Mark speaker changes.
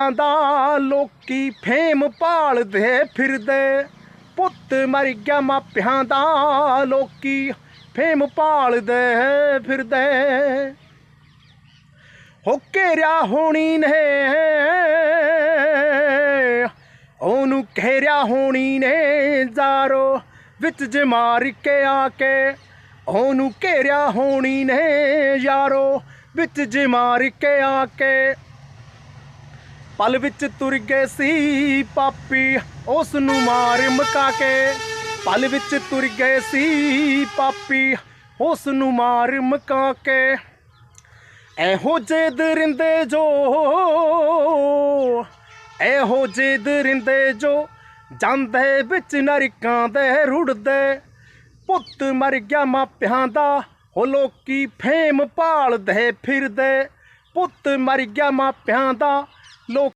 Speaker 1: ਦਾ, ਲੋਕੀ ਫੇਮ ਭਾਲਦੇ ਫਿਰਦੇ। ਪੁੱਤ ਮਰ ਗਿਆ ਮਾਪਿਆਂ ਦਾ, ਲੋਕੀ ਫੇਮ ਭਾਲਦੇ ਫਿਰਦੇ। ਹੋ ਘੇਰਿਆ ਹੋਣੀ ਨੇ, ਉਹਨੂੰ ਘੇਰਿਆ ਹੋਣੀ ਨੇ ਜ਼ਾਰੋ, ਵਿੱਚ ਜੇ ਮਾਰ ਕੇ ਆ ਕੇ, ਉਹਨੂੰ ਘੇਰਿਆ ਹੋਣੀ ਨੇ ਯਾਰੋ, ਵਿੱਚ ਜੇ ਮਾਰ ਕੇ ਆ ਕੇ ਪਲ ਵਿੱਚ ਤੁਰ ਗਏ ਸੀ ਪਾਪੀ ਉਸ ਨੂੰ ਮਾਰ ਮਕਾ ਕੇ। ਪਲ ਵਿੱਚ ਤੁਰ ਗਏ ਸੀ ਪਾਪੀ ਉਸ ਨੂੰ ਮਾਰ ਮਕਾ ਕੇ। ਇਹੋ ਜੇ ਦਰਿੰਦੇ ਜੋ, ਇਹੋ ਜੇ ਦਰਿੰਦੇ ਜੋ ਜਾਂਦੇ ਵਿੱਚ ਨਰਕਾਂ ਦੇ ਰੁੜਦੇ। ਪੁੱਤ ਮਰ ਗਿਆ ਮਾਪਿਆਂ ਦਾ ਹੋ ਲੋਕੀ ਫੇਮ ਭਾਲਦੇ ਫਿਰਦੇ। ਪੁੱਤ ਮਰ ਗਿਆ ਮਾਪਿਆਂ ਦਾ ਲੋਕ